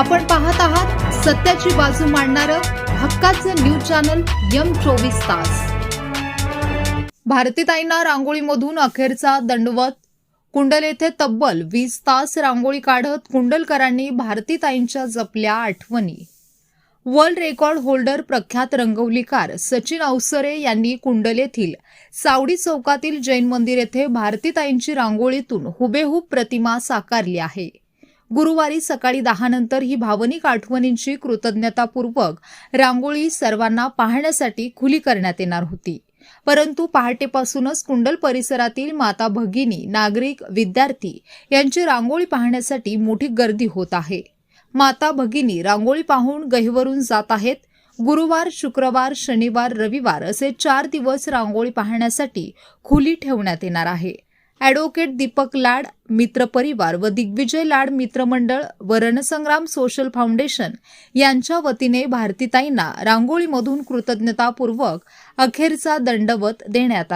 आपण पाहत आहात सत्याची बाजू मांडणारं हक्काचं न्यूज चॅनल यम चोवीस तास. भारतीताईंना रांगोळीमधून अखेरचा दंडवत. कुंडल येथे तब्बल वीस तास रांगोळी काढत कुंडलकरांनी भारतीताईंच्या जपल्या आठवणी. वर्ल्ड रेकॉर्ड होल्डर प्रख्यात रंगवलीकार सचिन अवसरे यांनी कुंडल येथील सावडी चौकातील जैन मंदिर येथे भारतीताईंची रांगोळीतून हुबेहूब प्रतिमा साकारली आहे. गुरुवारी सकाळी दहा नंतर ही भावनिक आठवणींची कृतज्ञतापूर्वक रांगोळी सर्वांना पाहण्यासाठी खुली करण्यात येणार होती. परंतु पहाटेपासूनच कुंडल परिसरातील माता भगिनी नागरिक विद्यार्थी यांची रांगोळी पाहण्यासाठी मोठी गर्दी होत आहे. माता भगिनी रांगोळी पाहून गहिवरून जात आहेत. गुरुवार शुक्रवार शनिवार रविवार असे चार दिवस रांगोळी पाहण्यासाठी खुली ठेवण्यात येणार आहे. ॲडव्होकेट दीपक लाड मित्र परिवार व दिग्विजय लाड मित्रमंडळ व रणसंग्राम सोशल फाउंडेशन यांच्या वतीने भारतीताईंना रांगोळीमधून कृतज्ञतापूर्वक अखेरचा दंडवत देण्यात आला.